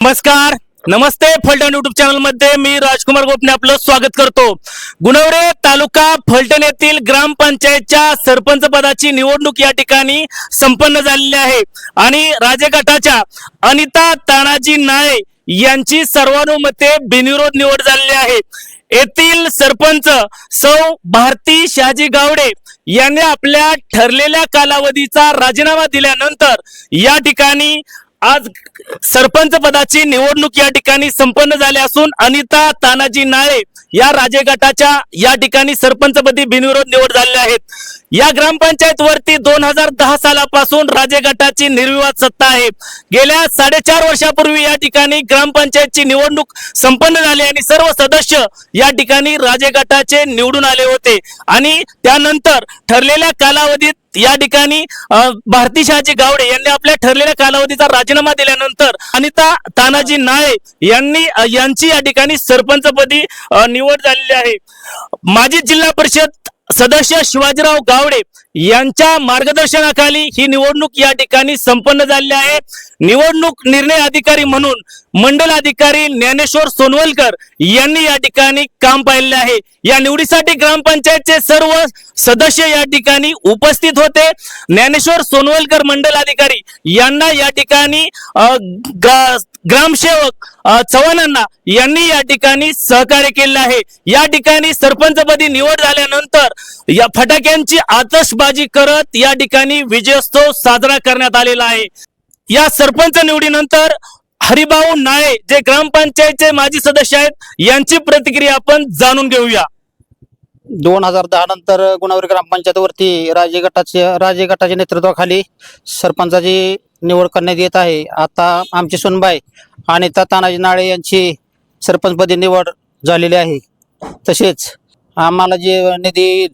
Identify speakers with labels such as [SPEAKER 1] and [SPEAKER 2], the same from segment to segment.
[SPEAKER 1] नमस्कार. नमस्ते फलटण युट्यूब चॅनलमध्ये मी राजकुमार गोपने आपलं स्वागत करतो. गुणवरे तालुका फलटण येथील ग्रामपंचायतच्या सरपंच पदाची निवडणूक या ठिकाणी संपन्न झालेली आहे. आणि राजेगटाच्या अनिता तानाजी नाळे यांची सर्वानुमते बिनविरोध निवड झालेली आहे. येथील सरपंच सौ भारती शहाजी गावडे यांनी आपल्या ठरलेल्या कालावधीचा राजीनामा दिल्यानंतर या ठिकाणी आज सरपंच पदाची निवडणूक या ठिकाणी संपन्न झाली असून अनिता तानाजी नाळे या राजे गटाच्या या ठिकाणी सरपंचपदी बिनविरोध निवड झालेले आहेत या ग्रामपंचायत वरती दोन हजार दहा सालापासून राजे गटाची निर्विवाद सत्ता आहे. गेल्या साडेचार वर्षापूर्वी या ठिकाणी ग्रामपंचायतची निवडणूक संपन्न झाली आणि सर्व सदस्य या ठिकाणी राजे गटाचे निवडून आले होते. आणि त्यानंतर ठरलेल्या कालावधीत या ठिकाणी भारती शहाजी गावडे यांनी आपल्या ठरलेल्या कालावधीचा राजीनामा दिल्यानंतर अनिता तानाजी नाळे यांनी यांची या ठिकाणी सरपंचपदी निवड झालेली आहे. माजी जिल्हा परिषद सदस्य शिवाजीराव गावडे यांच्या मार्गदर्शनाखाली ही निवडणूक या ठिकाणी संपन्न झाली आहे. निवडणूक निर्णय अधिकारी म्हणून मंडल अधिकारी ज्ञानेश्वर सोनवलकर यांनी या ठिकाणी काम पाहिले आहे. या निवडीसाठी ग्रामपंचायतचे सर्व सदस्य या ठिकाणी उपस्थित होते. ज्ञानेश्वर सोनवलकर मंडल अधिकारी यांना या ठिकाणी ग्रामसेवक चव्हाणांना यांनी या ठिकाणी सहकार्य केले आहे. या ठिकाणी सरपंचपदी निवड झाल्यानंतर या फटाक्यांची आतषबाजी करत या ठिकाणी विजयोत्सव साजरा करण्यात आलेला आहे. या सरपंच निवडीनंतर हरिभाऊ नाळे जे ग्रामपंचायतचे माजी सदस्य आहेत यांची प्रतिक्रिया आपण जाणून घेऊया.
[SPEAKER 2] दोन हजार दहा नंतर गुणावरी ग्रामपंचायतवरती राजे गटाचे राजे गटाच्या नेतृत्वाखाली सरपंचाची निवड करण्यात येत आहे. आता आमची सुनबाई आणि तानाजी नाळे यांची सरपंचपदी निवड झालेली आहे. तसेच आम्हाला जे निधी येईल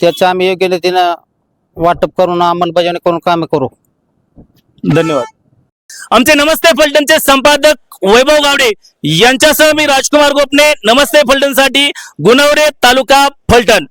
[SPEAKER 2] त्याचं आम्ही योग्य रीतीनं वाटप करून अंमलबजावणी करून काम करू.
[SPEAKER 1] धन्यवाद. आमचे नमस्ते फलटणचे संपादक वैभव गावडे. यांच्यासह मी राजकुमार गोपने नमस्ते फलटणसाठी गुणवरे तालुका फलटण.